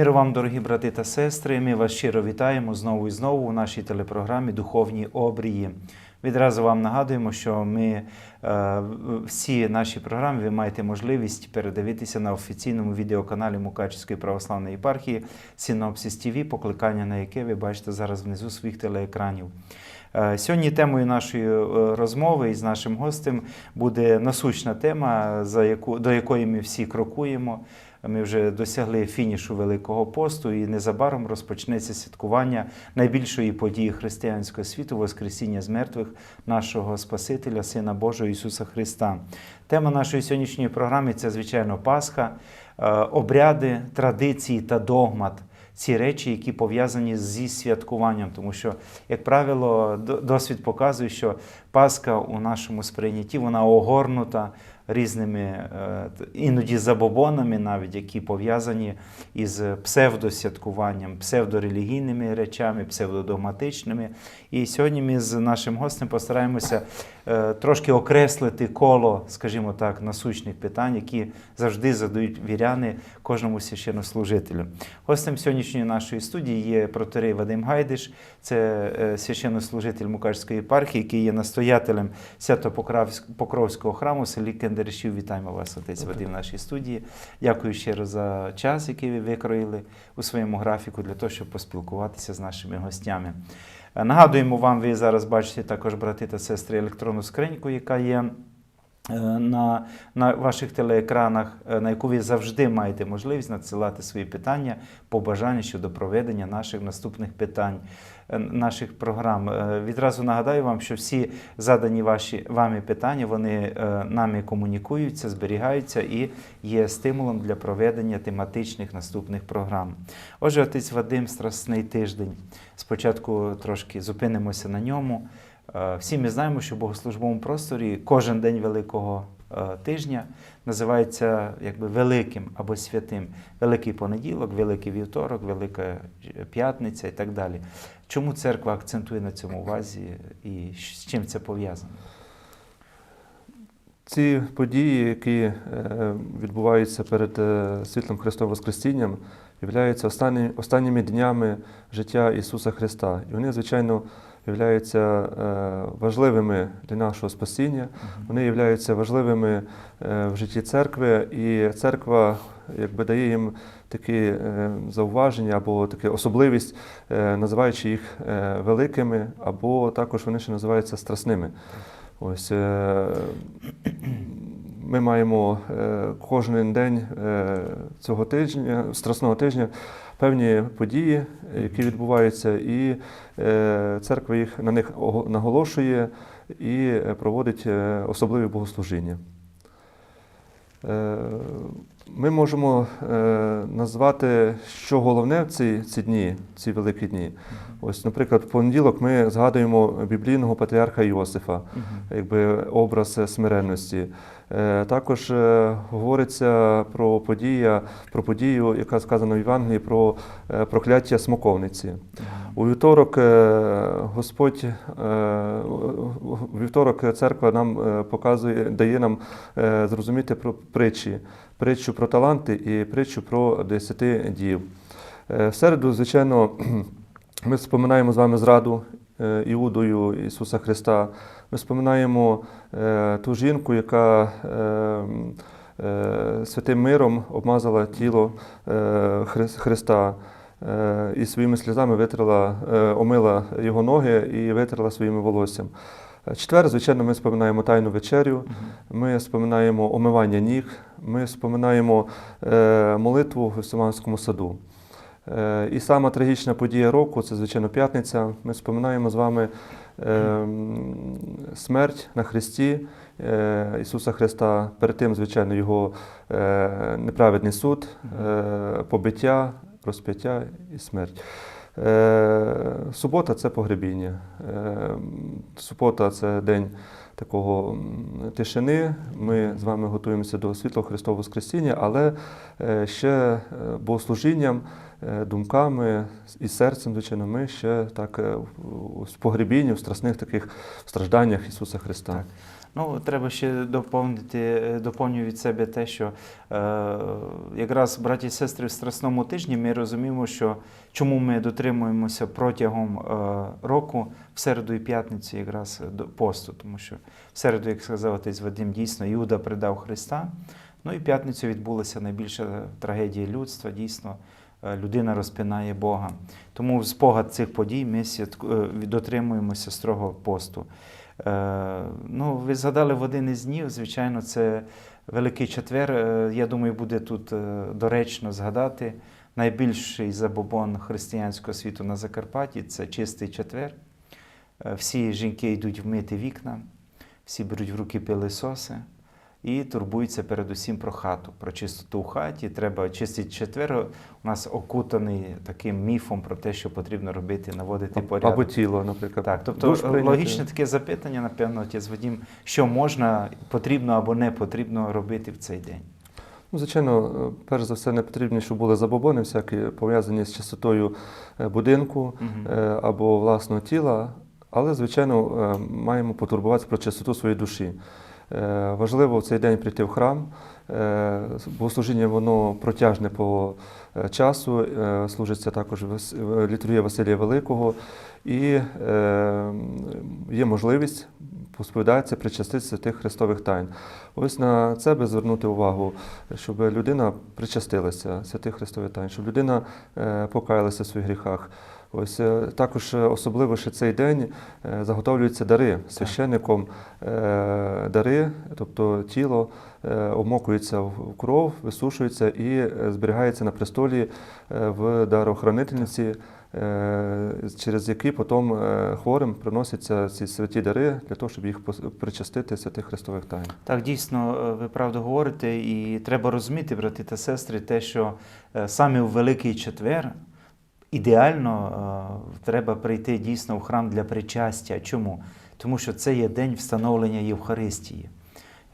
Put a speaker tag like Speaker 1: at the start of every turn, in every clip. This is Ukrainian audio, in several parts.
Speaker 1: Миру вам, дорогі брати та сестри. Ми вас щиро вітаємо знову і знову у нашій телепрограмі Духовні обрії. Відразу вам нагадуємо, що ми е, всі наші програми ви маєте можливість передивитися на офіційному відеоканалі Мукачівської православної єпархії Синопсис ТВ, покликання на яке ви бачите зараз внизу своїх телеекранів. Е, Сьогодні темою нашої е, розмови із нашим гостем буде насущна тема, за яку, до якої ми всі крокуємо. Ми вже досягли фінішу Великого посту, і незабаром розпочнеться святкування найбільшої події християнського світу Воскресіння з мертвих нашого Спасителя, Сина Божого Ісуса Христа. Тема нашої сьогоднішньої програми це, звичайно, Пасха, е, обряди, традиції та догмат. Ці речі, які пов'язані зі святкуванням, тому що, як правило, досвід показує, що Пасха у нашому сприйнятті вона огорнута різними е, іноді забобонами, навіть які пов'язані із псевдосвяткуванням, псевдорелігійними речами, псевдодогматичними. І сьогодні ми з нашим гостем постараємося е, трошки окреслити коло, скажімо так, насущних питань, які завжди задають віряни кожному священнослужителю. Гостем сьогоднішньої нашої студії є протерей Вадим Гайдиш, це е, священнослужитель Мукачської єпархії, який є настоятелем Свято-Покровського храму в селі Кендаришів. Вітаємо вас, отець Вадим, в нашій студії. Дякую ще раз за час, який ви викроїли у своєму графіку для того, щоб поспілкуватися з нашими гостями. Нагадуємо вам, ви зараз бачите також, брати та сестри, електронну скриньку, яка є на, на ваших телеекранах, е, на яку ви завжди маєте можливість надсилати свої питання, побажання щодо проведення наших наступних питань, е, наших програм. Е, Відразу нагадаю вам, що всі задані ваші вами питання, вони е, нами комунікуються, зберігаються і є стимулом для проведення тематичних наступних програм. Отже, отець Вадим, страсний тиждень. Спочатку трошки зупинимося на ньому. Е, Всі ми знаємо, що в богослужбовому просторі кожен день Великого е, тижня називається якби великим або святим. Великий понеділок, великий вівторок, Велика е, п'ятниця і так далі. Чому церква акцентує на цьому увазі і з чим це пов'язано?
Speaker 2: Ці події, які відбуваються перед світлом Христовим Воскресінням, являються останні, останніми днями життя Ісуса Христа. І вони, звичайно, являються е, важливими для нашого спасіння, вони являються важливими е, в житті церкви, і церква якби дає їм такі е, зауваження або таку особливість, називаючи їх великими, або також вони ще називаються страсними. Ось ми маємо кожен день цього тижня, страсного тижня, певні події, які відбуваються, і е, церква їх на них наголошує і е, проводить е, особливі богослужіння. Ми можемо е, назвати, що головне в ці, ці дні, ці великі дні. Ось, наприклад, в понеділок ми згадуємо біблійного патріарха Йосифа, якби образ смиренності. Е, Також е, говориться про подію, про подію, яка сказана в Євангелії, про прокляття смоковниці. У вівторок Господь, у вівторок церква нам показує, дає нам зрозуміти про притчі, притчу про таланти і притчу про десяти дів. Е, В середу, звичайно, ми споминаємо з вами зраду е, Іудою Ісуса Христа. Ми споминаємо е, ту жінку, яка святим миром обмазала тіло Христа і своїми сльозами витрила, омила його ноги і витрила своїм волоссям. Четвер, звичайно, ми споминаємо Тайну вечерю, ми споминаємо омивання ніг, ми споминаємо е, молитву в Гефсиманському саду. Е, І сама трагічна подія року це, звичайно, п'ятниця. Ми споминаємо з вами е, смерть на Христі Ісуса Христа, перед тим, звичайно, Його неправедний суд, побиття, розп'яття і смерть. Субота це погребіння. Субота це день такого тишини. Ми з вами готуємося до світлого Христового Воскресіння, але е, ще е, богослужінням, е, думками і серцем, звичайно, ми ще так в погребінні, в страсних таких стражданнях Ісуса Христа.
Speaker 1: Так. Ну, треба ще доповнити, е, доповню від себе те, що е, якраз, браті і сестри, в Страсному тижні ми розуміємо, що чому ми дотримуємося протягом е, року в середу і п'ятницю якраз до посту, тому що в середу, як сказав отець Вадим, дійсно Іуда предав Христа. Ну і в п'ятницю відбулася найбільша трагедія людства. Дійсно, е, людина розпинає Бога. Тому в спогад цих подій ми е, дотримуємося строго посту. Е, Ну, ви згадали в один із днів, звичайно, це Великий Четвер. Е, Я думаю, буде тут е, доречно згадати найбільший забобон християнського світу на Закарпатті це чистий четвер. Всі жінки йдуть вмити вікна, всі беруть в руки пилисоси і турбуються передусім про хату, про чистоту в хаті. Треба чистий четвер у нас окутаний таким міфом про те, що потрібно робити, наводити порядок.
Speaker 2: Або тіло, наприклад.
Speaker 1: Так, тобто
Speaker 2: Душ
Speaker 1: логічне таке запитання, напевно, отець Вадім, що можна, потрібно або не потрібно робити в цей день.
Speaker 2: Ну, звичайно, е, перш за все, не потрібно, щоб були забобони, всякі пов'язані з чистотою е, будинку е, або власного тіла, але, звичайно, маємо потурбуватися про чистоту своєї душі. Е, Важливо в цей день прийти в храм. Е, Богослужіння воно протяжне по е, часу, служиться також літургія Василія Великого, і є можливість посповідатися, причаститися тих христових тайн. Ось на це би звернути увагу, щоб людина причастилася святих христових тайн, щоб людина покаялася в своїх гріхах. Ось е, також е, особливо ще цей день е, заготовлюються дари священником. Дари, тобто тіло обмокується в кров, висушується і зберігається на престолі в дарохранительниці, через які потім хворим приносяться ці святі дари для того, щоб їх причастити святих христових тайн.
Speaker 1: Так, дійсно, ви правду говорите, і треба розуміти, брати та сестри, те, що саме у Великий Четвер ідеально е, треба прийти дійсно в храм для причастя. Чому? Тому що це є день встановлення Євхаристії.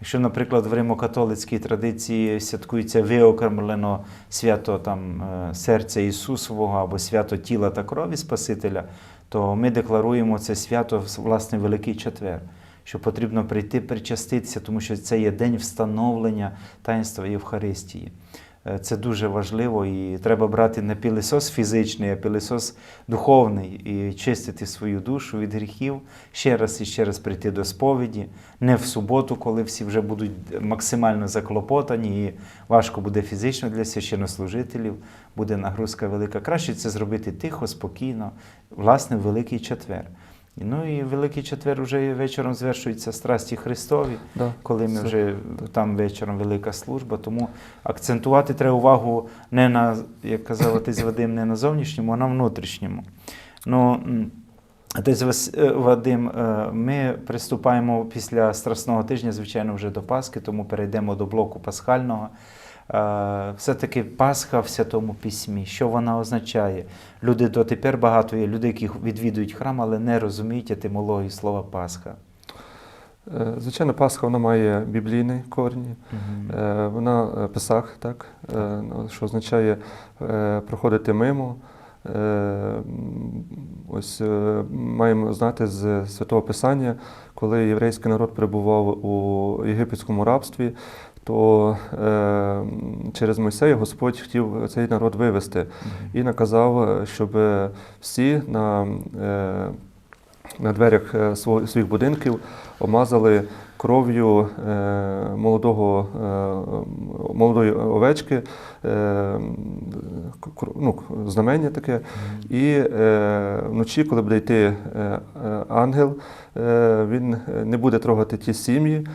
Speaker 1: Якщо, наприклад, в римокатолицькій традиції святкується виокремлено свято там, е, серця Ісусового або свято тіла та крові Спасителя, то ми декларуємо це свято власне Великий Четвер, що потрібно прийти причаститися, тому що це є день встановлення таїнства Євхаристії. Е, Це дуже важливо і треба брати не пілісос фізичний, а пілісос духовний і чистити свою душу від гріхів, ще раз і ще раз прийти до сповіді, не в суботу, коли всі вже будуть максимально заклопотані і важко буде фізично для священнослужителів, буде нагрузка велика. Краще це зробити тихо, спокійно, власне, в Великий Четвер. Ну і Великий Четвер вже вечором звершуються страсті Христові
Speaker 2: Да,
Speaker 1: коли ми вже там вечором велика служба. Тому акцентувати треба увагу не на, як казав отець Вадим, не на зовнішньому, а на внутрішньому. Ну, отець е, Вадим, е, ми приступаємо після Страсного тижня, звичайно, вже до Пасхи, тому перейдемо до блоку пасхального. Все-таки Пасха в Святому Письмі, що вона означає? Люди дотепер багато є людей, які відвідують храм, але не розуміють етимологію слова Пасха.
Speaker 2: Е, Звичайно, Пасха вона має біблійні корні. Е, Вона е, Песах, так, ну, що означає проходити мимо. Ось маємо знати з Святого Писання, коли єврейський народ перебував у єгипетському рабстві, то е, через Мойсея Господь хотів цей народ вивести. І наказав, щоб всі на, е, на дверях е, своїх будинків омазали кров'ю е, молодого, е, молодої овечки, ну, знамення таке. І вночі, коли буде йти ангел, він не буде трогати ті сім'ї,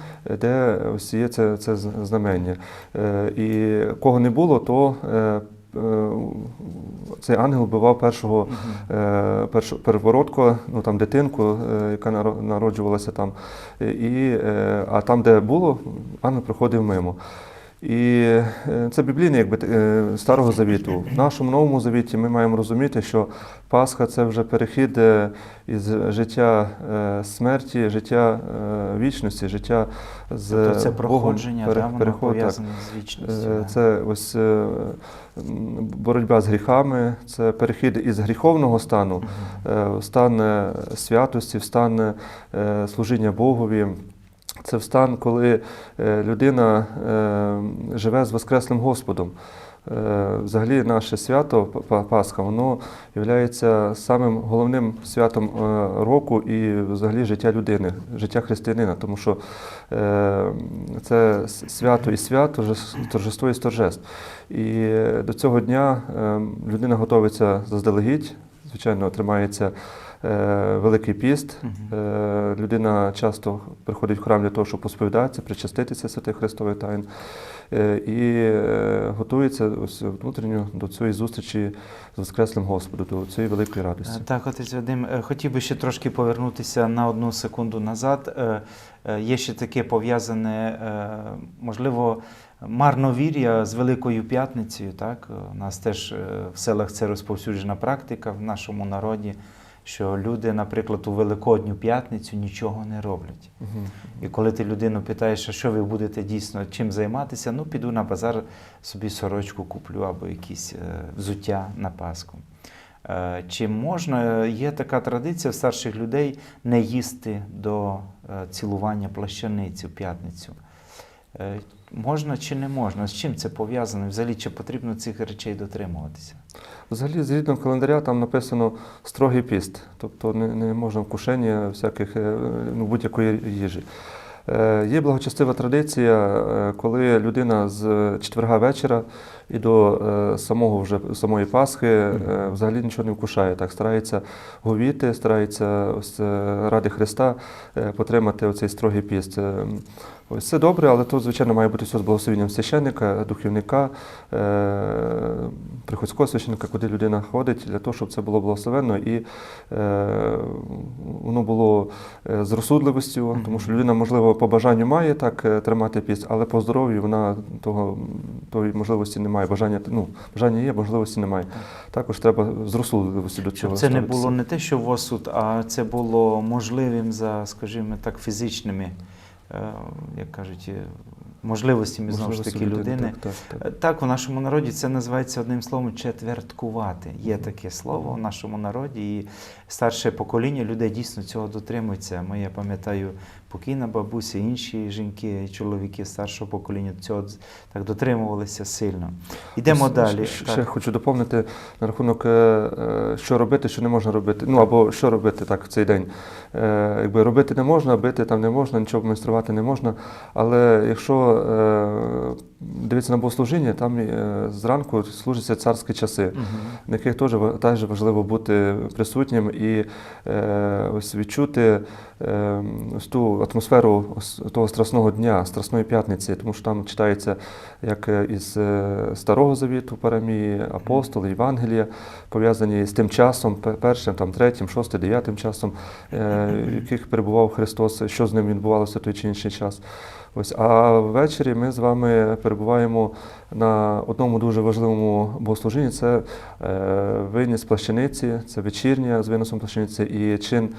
Speaker 2: де ось є це, це знамення. І кого не було, то цей ангел вбивав першого е, первородку, ну там дитинку, е, яка народжувалася там. Е, І, е, а там, де було, ангел проходив мимо. І е, це біблійне якби е, старого завіту. В нашому новому завіті ми маємо розуміти, що Пасха це вже перехід е, із життя смерті, життя вічності, життя з
Speaker 1: Тобто це
Speaker 2: Богом.
Speaker 1: проходження,
Speaker 2: пере-
Speaker 1: да, воно
Speaker 2: переход, так.
Speaker 1: з вічністю. Да.
Speaker 2: Це ось боротьба з гріхами, це перехід із гріховного стану в стан святості, в стан служіння Богові. Це в стан, коли е, людина е, живе з Воскреслим Господом. Е, Взагалі, наше свято Па- Пасха, воно є самим головним святом року і взагалі життя людини, життя християнина, тому що це свято і свято, торжество і торжеств. І до цього дня людина готується заздалегідь, звичайно, тримається Великий піст. Е, Людина часто приходить в храм для того, щоб посповідатися, причаститися святих Христових тайн е, і е, готується ось внутрішньо до цієї зустрічі з Воскреслим Господом, до цієї великої радості.
Speaker 1: Е, Так, отець Вадим, е, хотів би ще трошки повернутися на одну секунду назад. Е, е, Є ще таке пов'язане, е, можливо, марновір'я з Великою П'ятницею. Так? Е, У нас теж е, в селах це розповсюджена практика в нашому народі, що люди, наприклад, у Великодню п'ятницю нічого не роблять.
Speaker 2: Мгм.
Speaker 1: І коли ти людину питаєш, а що ви будете дійсно чим займатися, ну піду на базар, собі сорочку куплю або якісь е, взуття на Пасху. Е, Чи можна, є така традиція в старших людей не їсти до е, цілування плащаниці в п'ятницю? Можна чи не можна? З чим це пов'язано? Взагалі, чи потрібно цих речей дотримуватися?
Speaker 2: Взагалі, згідно календаря, там написано строгий піст, тобто не, не можна вкушення всяких е, ну, будь-якої їжі. Е, Є благочестива традиція, е, коли людина з четверга вечора і до е, самого вже самої Пасхи е, взагалі нічого не вкушає. Так старається говіти, старається ось е, ради Христа потримати оцей строгий піст. Ось це добре, але тут, звичайно, має бути все з благословенням священника, духовника, приходського священника, куди людина ходить, для того, щоб це було благословенно і воно було з розсудливістю, тому що людина, можливо, по бажанню має так тримати піст, але по здоров'ю вона того, тої можливості не має. Бажання, ну, бажання є, можливості немає. Також треба з до цього.
Speaker 1: Щоб це не було не те, що в осуд, а це було можливим за, скажімо так, фізичними, е, як кажуть, е, можливостями знову ж таки людини.
Speaker 2: Так, так, так.
Speaker 1: Е, Так, у нашому народі це називається одним словом четверткувати. Є таке слово в нашому народі, і старше покоління людей дійсно цього дотримується. Ми, я пам'ятаю, покійна бабуся, інші жінки, чоловіки старшого покоління цього так дотримувалися сильно. Йдемо
Speaker 2: Ось,
Speaker 1: далі.
Speaker 2: Ще,
Speaker 1: Так.
Speaker 2: ще хочу доповнити на рахунок, е, е, що робити, що не можна робити. Ну або що робити так в цей день. Е, Якби робити не можна, бити там не можна, нічого майструвати не можна. Але якщо дивитися на богослужіння, там зранку служаться царські часи,
Speaker 1: Мгм.
Speaker 2: на яких теж, теж важливо бути присутнім і ось відчути ось ту атмосферу того страсного дня, страсної п'ятниці, тому що там читається як е, із е, Старого Завіту парамії, апостоли, Євангелія, пов'язані з тим часом, першим, там, третім, шостим, дев'ятим часом, е, в яких перебував Христос, що з ним відбувалося в той чи інший час. Ось, а ввечері ми з вами перебуваємо на одному дуже важливому богослужінні. Це е, виніс плащаниці, це вечірня з виносом плащаниці і чин,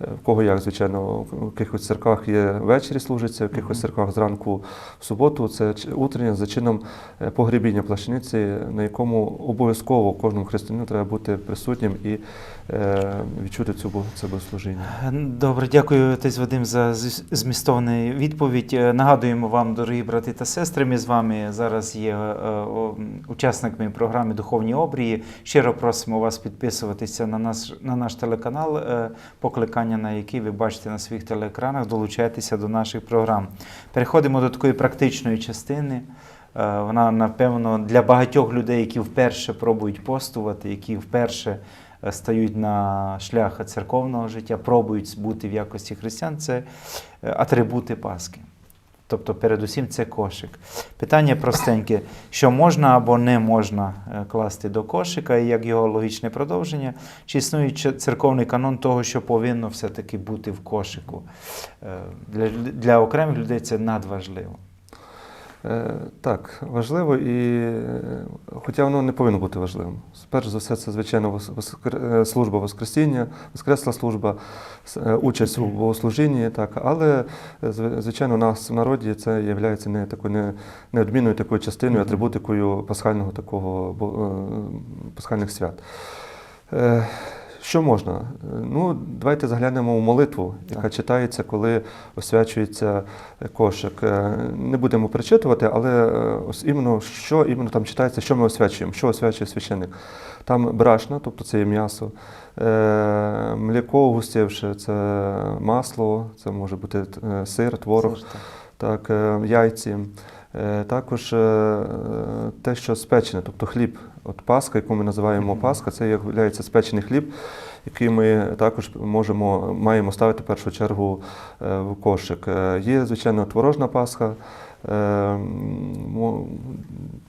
Speaker 2: е, в кого як, звичайно, в якихось церквах є ввечері служиться, в якихось церквах зранку в суботу. Це утрення за чином е, погребіння плащаниці, на якому обов'язково кожному християнину треба бути присутнім і відчути цю це богослужіння.
Speaker 1: Добре, дякую, отець Вадим, за змістовну відповідь. Нагадуємо вам, дорогі брати та сестри, ми з вами зараз є учасниками програми Духовні обрії. Щиро просимо вас підписуватися на наш, на наш телеканал, е, покликання на який ви бачите на своїх телеекранах, долучайтеся до наших програм. Переходимо до такої практичної частини. Е, Вона, напевно, для багатьох людей, які вперше пробують постувати, які вперше е, стають на шлях церковного життя, пробують бути в якості християн, це е, атрибути Пасхи. Тобто, передусім, це кошик. Питання простеньке: що можна або не можна е, класти до кошика, і як його логічне продовження, чи існує церковний канон того, що повинно все-таки бути в кошику. Е, Для, для окремих людей це надважливо.
Speaker 2: Е, Так, важливо, і е, хоча воно не повинно бути важливим. Перш за все, це звичайно воскр- е, служба Воскресіння, Воскресла служба, участь у богослужінні, так, але звичайно, у нас в народі це є не такою неодмінною такою частиною, атрибутикою пасхального такого пасхальних свят. Що можна? Ну, давайте заглянемо в молитву, яка
Speaker 1: Так.
Speaker 2: читається, коли освячується кошик. Е, Не будемо перечитувати, але е, ось іменно що іменно там читається, що ми освячуємо, що освячує священник. Там брашна, тобто це є м'ясо, е, мліко густівше, це масло, це може бути сир, творог
Speaker 1: так.
Speaker 2: так, яйці. Е, Також е, те, що спечене, тобто хліб. От Пасха, яку ми називаємо
Speaker 1: Мгм.
Speaker 2: Пасха, це є спечений хліб, який ми також можемо, маємо ставити в першу чергу е, в кошик. Е, Є, звичайно, творожна Пасха. е,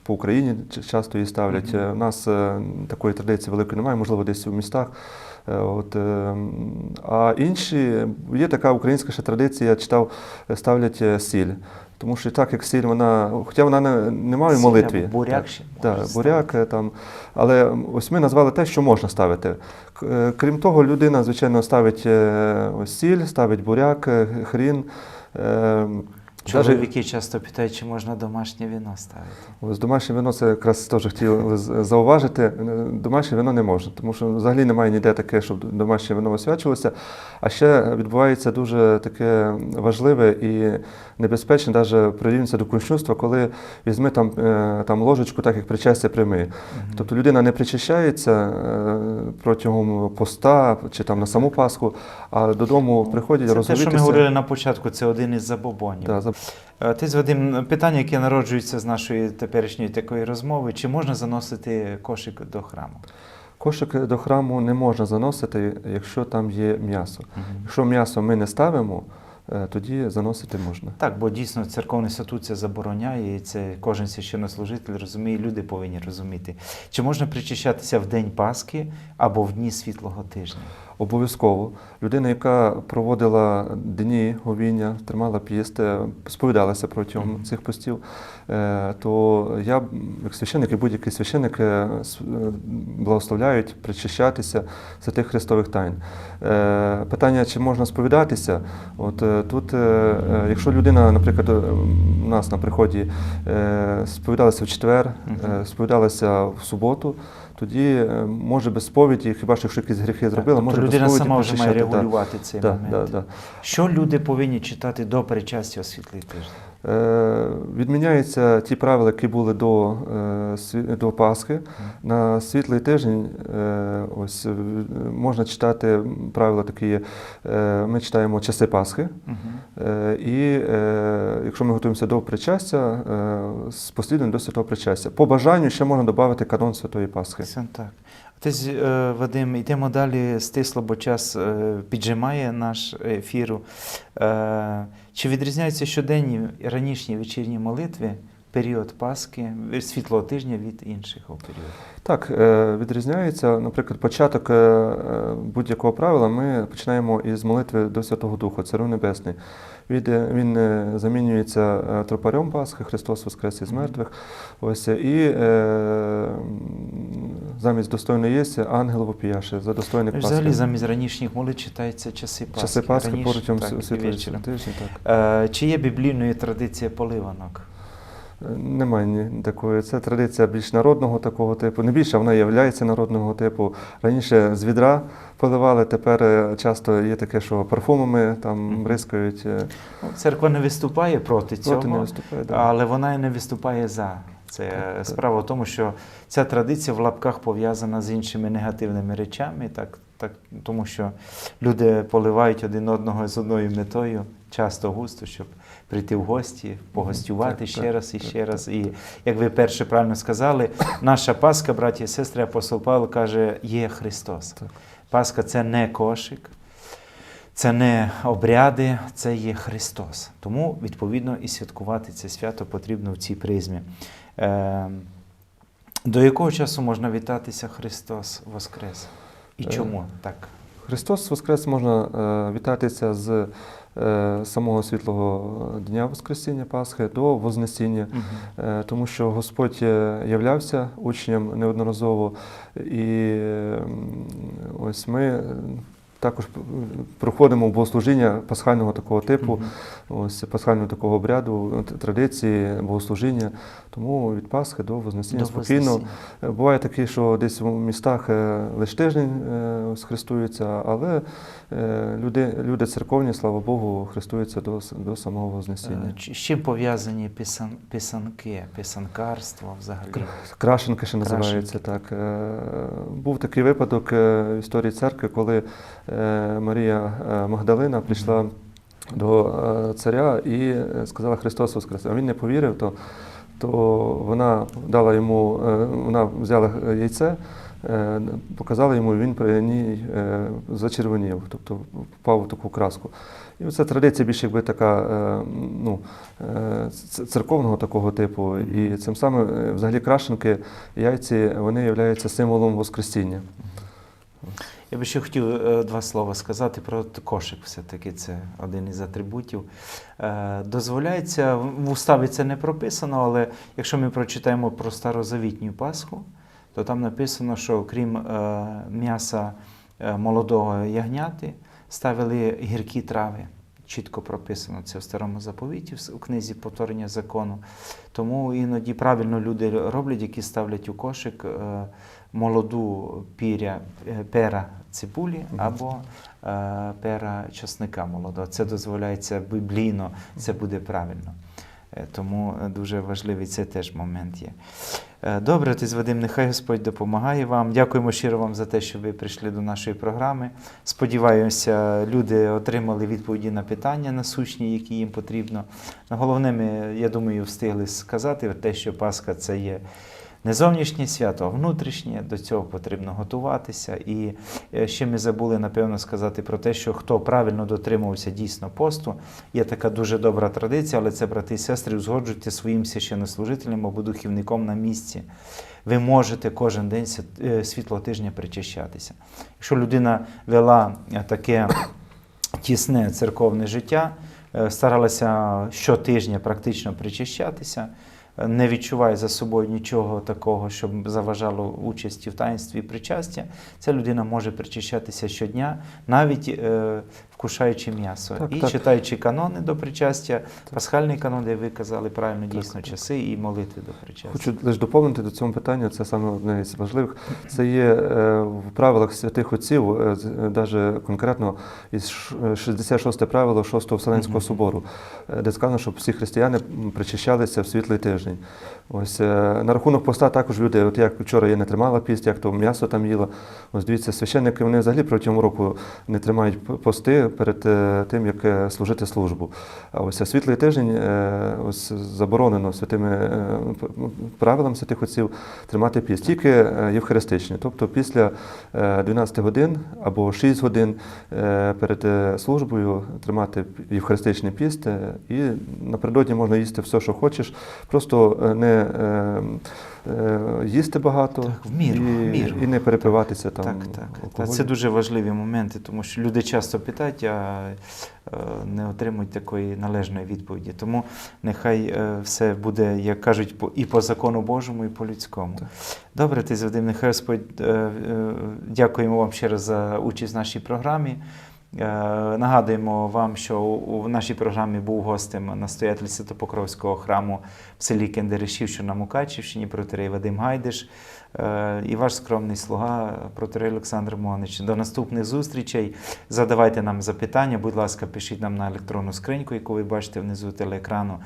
Speaker 2: По Україні часто її ставлять. Е, У нас е, такої традиції великої немає, можливо, десь у містах. Е, От, е, а інші є така українська ще традиція, я читав, е, ставлять сіль. Тому що так як сіль, вона, хоча вона не, немає в
Speaker 1: Сіль
Speaker 2: молитві.
Speaker 1: буряк
Speaker 2: Так,
Speaker 1: ще
Speaker 2: так,
Speaker 1: можна
Speaker 2: буряк там. Але ось ми назвали те, що можна ставити. Крім того, людина, звичайно, ставить ось сіль, ставить буряк, хрін. Даже-
Speaker 1: Чоловіки часто питають, чи можна домашнє віно ставити.
Speaker 2: Ось домашнє вино це якраз теж хотів зауважити. Е, Домашнє вино не можна, тому що взагалі немає ніде таке, щоб домашнє вино освячувалося. А ще відбувається дуже таке важливе і небезпечне, навіть прирівнюється до кунщунства, коли візьми там, е, там ложечку, так як причастя прийми. Тобто людина не причащається е, протягом поста чи там на саму Пасху, а додому приходять
Speaker 1: Це те, що ми говорили на початку, це один із забобонів.
Speaker 2: Да, за-
Speaker 1: Отець Вадим, питання, яке народжується з нашої теперішньої такої розмови, чи можна заносити кошик до храму?
Speaker 2: Кошик до храму не можна заносити, якщо там є м'ясо. Якщо м'ясо ми не ставимо, е, тоді заносити можна.
Speaker 1: Так, бо дійсно церковний статут це забороняє, і це кожен священнослужитель розуміє, люди повинні розуміти. Чи можна причащатися в день Пасхи або в дні світлого тижня?
Speaker 2: Обов'язково людина, яка проводила дні говіння, тримала піст, е, сповідалася протягом
Speaker 1: Мгм.
Speaker 2: цих постів, е, то я, як священник і будь-який священник, е, е, благословляють причащатися святих Христових тайн. Питання, чи можна сповідатися? От тут, якщо людина, наприклад, у нас на приході сповідалася в четвер, сповідалася в суботу, тоді е, може без сповіді, хіба що якщо якісь гріхи зробила,
Speaker 1: так,
Speaker 2: може без
Speaker 1: людина сама вже має регулювати цей
Speaker 2: Да,
Speaker 1: момент.
Speaker 2: да, да.
Speaker 1: Що люди повинні читати до причастя
Speaker 2: освітлити? Відміняються ті правила, які були до, е, до Пасхи. На світлий тиждень е, ось, е, можна читати правила такі. Е, Ми читаємо часи Пасхи. Е, І е, якщо ми готуємося до причастя, е, з до святого причастя. По бажанню ще можна додати канон Святої Пасхи.
Speaker 1: Так. Отець е, Вадим, йдемо далі стисло, бо час е, піджимає наш ефір. Чи відрізняються щоденні і ранішні вечірні молитви період Пасхи, світлого тижня від іншого періоду?
Speaker 2: Так, е, відрізняється. Наприклад, початок е, е, будь-якого правила ми починаємо із молитви до Святого Духа, Царю Небесний. Він замінюється тропарем Пасхи, Христос Воскрес із мертвих. Ось, і замість достойної єсі ангел вопіяше, за достойник
Speaker 1: Ну,
Speaker 2: Пасхи.
Speaker 1: Взагалі замість ранішніх молитв читаються часи Пасхи.
Speaker 2: Часи Пасхи
Speaker 1: Раніше,
Speaker 2: протягом світлого тижня. Так.
Speaker 1: Е, Чи є біблійною традиція поливанок?
Speaker 2: Е, Немає ні такої. Це традиція більш народного такого типу. Не більше, вона є народного типу. Раніше з відра поливали, тепер е, часто є таке, що парфумами там бризкають.
Speaker 1: Ну, Церква не виступає проти цього.
Speaker 2: Проти не виступає.
Speaker 1: Але вона і не виступає за. Це
Speaker 2: так.
Speaker 1: справа в тому, що ця традиція в лапках пов'язана з іншими негативними речами, так, так, тому що люди поливають один одного з одною метою, часто густо, щоб прийти в гості, погостювати
Speaker 2: Так,
Speaker 1: ще
Speaker 2: так,
Speaker 1: раз і
Speaker 2: так,
Speaker 1: ще
Speaker 2: так.
Speaker 1: раз. І як ви перше правильно сказали, наша Пасха, браті і сестри, апостол Павло каже, є Христос.
Speaker 2: Так.
Speaker 1: Пасха це не кошик. Це не обряди, це є Христос. Тому, відповідно, і святкувати це свято потрібно в цій призмі. Е, до якого часу можна вітатися Христос Воскрес? І
Speaker 2: Е,
Speaker 1: чому так?
Speaker 2: Христос Воскрес можна е, вітатися з е, самого світлого дня Воскресіння Пасхи до Вознесіння. Е, Тому що Господь являвся учням неодноразово, і м, ось ми також проходимо богослужіння пасхального такого типу, ось пасхального такого обряду, традиції, богослужіння. Тому від Пасхи до Вознесіння
Speaker 1: До
Speaker 2: спокійно.
Speaker 1: Вознесіння.
Speaker 2: Е, Буває таке, що десь у містах е, лише тиждень е, ось хрестуються, але люди, люди церковні, слава Богу, хрестуються до, до самого Вознесіння.
Speaker 1: З чим пов'язані писан, писанки, писанкарство взагалі?
Speaker 2: Крашенки ще називається так. Був такий випадок в історії церкви, коли Марія е, Магдалина прийшла до е, царя і е, сказала Христос Воскрес. А він не повірив, то, то вона дала йому, е, вона взяла яйце, е, показала йому, і він при ній е, зачервонів, тобто впав в таку краску. І це традиція більш якби така е, ну, е, церковного такого типу. І цим самим е, взагалі крашенки, яйці, вони являються символом Воскресіння.
Speaker 1: Я би ще хотів е, два слова сказати про кошик. Все-таки це один із атрибутів. Е, Дозволяється, в уставі це не прописано, але якщо ми прочитаємо про старозавітню Пасху, то там написано, що крім е, м'яса молодого ягняти, ставили гіркі трави. Чітко прописано це в старому заповіті, у книзі повторення закону. Тому іноді правильно люди роблять, які ставлять у кошик молоду піря, е, пера цибулі або е, пера часника молодого. Це дозволяється біблійно, це буде правильно. Е, Тому дуже важливий цей теж момент є. Добре, отець Вадим, нехай Господь допомагає вам. Дякуємо щиро вам за те, що ви прийшли до нашої програми. Сподіваюся, люди отримали відповіді на питання насущні, які їм потрібно. Головне, ми, я думаю, встигли сказати те, що Пасха це є не зовнішнє свято, а внутрішнє. До цього потрібно готуватися. І е, ще ми забули, напевно, сказати про те, що хто правильно дотримувався дійсно посту, є така дуже добра традиція, але це, брати і сестри, узгоджуйте своїм священнослужителем або духівником на місці. Ви можете кожен день е, світло тижня причащатися. Якщо людина вела е, таке тісне церковне життя, старалася щотижня практично причащатися, не відчуває за собою нічого такого, щоб заважало участі в таїнстві причастя, ця людина може причащатися щодня, навіть е, вкушаючи м'ясо.
Speaker 2: Так,
Speaker 1: і
Speaker 2: так.
Speaker 1: читаючи канони до причастя, пасхальний канон, де ви казали правильно, дійсно часи, і молитви до причастя.
Speaker 2: Хочу лише доповнити до цього питання, це саме одне з важливих. Це є е, в правилах святих отців, е, з- е, конкретно із е, 66 правило 6 Вселенського
Speaker 1: Мгм.
Speaker 2: собору, е, де сказано, щоб всі християни причащалися в світлий тиждень. Ось е, на рахунок поста також люди, от як вчора я не тримала піст, як то м'ясо там їла. Ось дивіться, священники вони взагалі протягом року не тримають п- перед е, тим, як е, служити службу. А ось світлий тиждень е, ось заборонено святими е, правилами святих отців тримати піст, тільки е, євхаристичний. Тобто після е, 12 годин або 6 годин е, перед е, службою тримати євхаристичний піст, е, і напередодні можна їсти все, що хочеш, просто е, не е, е, їсти багато
Speaker 1: Так, в міру,
Speaker 2: і,
Speaker 1: в міру.
Speaker 2: і не перепиватися там.
Speaker 1: Так, так. Та це дуже важливі моменти, тому що люди часто питають, а е, не отримують такої належної відповіді. Тому нехай е, все буде, як кажуть, і по закону Божому, і по людському.
Speaker 2: Так.
Speaker 1: Добре, ти Вадим, нехай Господь е, е, дякуємо вам ще раз за участь в нашій програмі. Е, Нагадуємо вам, що у нашій програмі був гостем настоятель Святопокровського храму селі Кендеришів, що на Мукачівщині, протерей Вадим Гайдиш е, і ваш скромний слуга протерей Олександр Монич. До наступних зустрічей. Задавайте нам запитання, будь ласка, пишіть нам на електронну скриньку, яку ви бачите внизу телеекрану.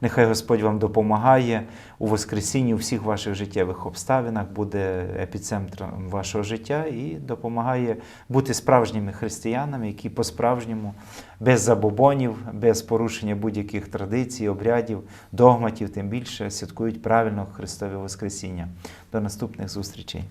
Speaker 1: Нехай Господь вам допомагає у Воскресінні у всіх ваших життєвих обставинах, буде епіцентром вашого життя і допомагає бути справжніми християнами, які по-справжньому, без забобонів, без порушення будь-яких традицій, обрядів, догматів, тим більше святкують правильно Христове Воскресіння. До наступних зустрічей.